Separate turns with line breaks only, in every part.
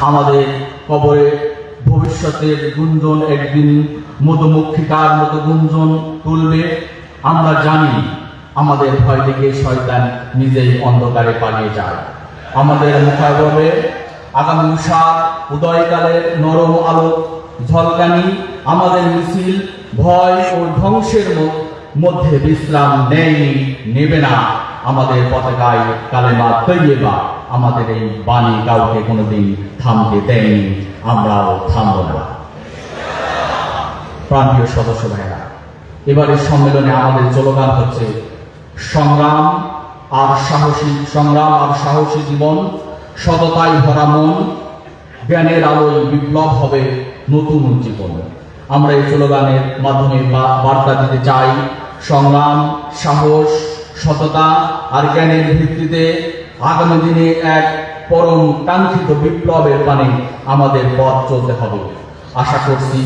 আমাদের কবরে ভবিষ্যতের গুঞ্জন একদিন মধুমক্ষিকার মতো গুঞ্জন তুলবে। আমরা জানি আমাদের ভয় থেকে শয়তান নিজেই অন্ধকারে পালিয়ে যায়। আমাদের মুখাববে আগামী উষার উদয়কালের নরম আলো ঝলকানি, আমাদের মিছিল ভয় ও ধ্বংসের মধ্যে বিশ্রাম নেয়নি, নেবে না। আমাদের পতাকায় কালেমা তৈবা আমাদের এই বাণী কাউকে কোনোদিন থামতে দেয়নি। আমরাও থামব না। প্রান্তীয় সদস্য ভাইরা এবারের সম্মেলনে আমাদের স্লোগান হচ্ছে, সংগ্রাম আর সাহসী, সংগ্রাম আর সাহসী জীবন, সততাই ভরা মন, জ্ঞানের আলোয় বিপ্লব হবে নতুন জীবন। আমরা এই স্লোগানের মাধ্যমে বার্তা দিতে চাই, সংগ্রাম, সাহস সততা আর জ্ঞানের ভিত্তিতে আগামী দিনে এক পরম কাঙ্ক্ষিত বিপ্লবের পানে আমাদের পথ চলতে হবে। আশা করছি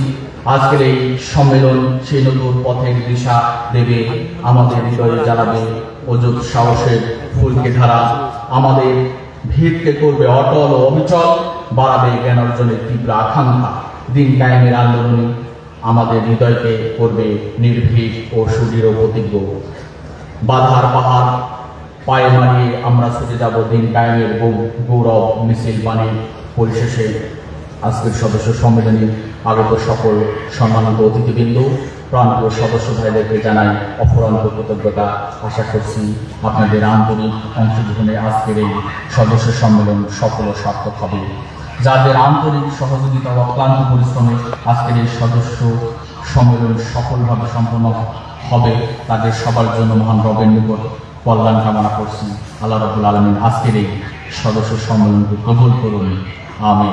আজকের এই সম্মেলন সেই নতুন পথের দিশা দেবে, আমাদের হৃদয়ে জ্বালাবে অযুত সাহসের ফুলকে ধারা, আমাদের ভিড়কে করবে অটল ও অবিচল, বাড়াবে জ্ঞান অর্জনের তীব্র আকাঙ্ক্ষা। দিন কায়েমের আন্দোলনে আমাদের হৃদয়কে করবে নির্ভীক ও সুদৃঢ় প্রতিজ্ঞ। বাধার পাহাড়, পায়ে মারিয়ে আমরা ছুটে যাব দিন কায়েমের গৌরব মিছিল বাণী পরিশেষে। আজকের সদস্য সম্মেলনে আগত সকল সম্মানিত অতিথিবৃন্দ প্রান্তীয় সদস্য ভাইদেরকে জানাই অপরান্ত কৃতজ্ঞতা। আশা করছি আপনাদের আন্তরিক অংশগ্রহণে আজকের এই সদস্য সম্মেলন সফল ও সার্থক হবে। যাদের আন্তরিক সহযোগিতা ও অক্লান্ত পরিশ্রমে আজকের এই সদস্য সম্মেলন সফলভাবে সম্পন্ন হবে তাদের সবার জন্য মহান রবের নিকট কল্যাণ কামনা করছি। আল্লাহ রবুল আলমিন আজকের এই সদস্য সম্মেলনকে কবুল করুন। আমি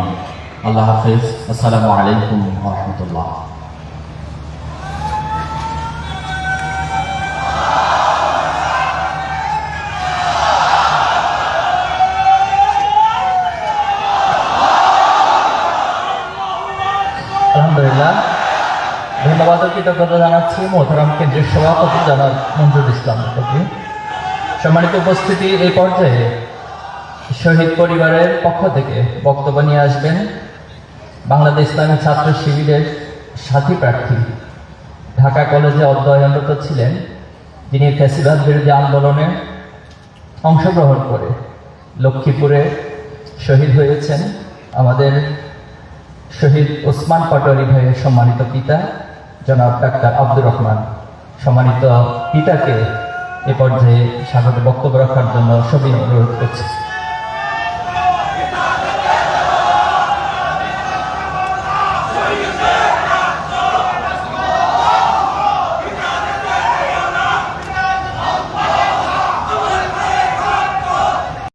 আল্লাহ হাফিজ। আসসালামু আলাইকুম রহমতুল্লাহ।
ধন্যবাদ কৃতজ্ঞতা জানাচ্ছি মোহতারাম কেন্দ্রের সভাপতি জানার মঞ্জুর ইসলাম সম্মানিত উপস্থিতি এই পর্যায়ে শহীদ পরিবারের পক্ষ থেকে বক্তব্য নিয়ে আসবেন বাংলাদেশ ইসলামী ছাত্র শিবিরের সাথী প্রার্থী, ঢাকা কলেজে অধ্যয়নরত ছিলেন। যিনি ফ্যাসিবাদ বিরোধী আন্দোলনে অংশগ্রহণ করে লক্ষ্মীপুরে শহীদ হয়েছেন। আমাদের শহীদ ওসমান পাটোয়ারি ভাইয়ের সম্মানিত পিতা জনাব ডাক্তার আব্দুর রহমান। সম্মানিত পিতাকে এ পর্যায়ে স্বাগত বক্তব্য রাখার জন্য সবই অনুরোধ করছি।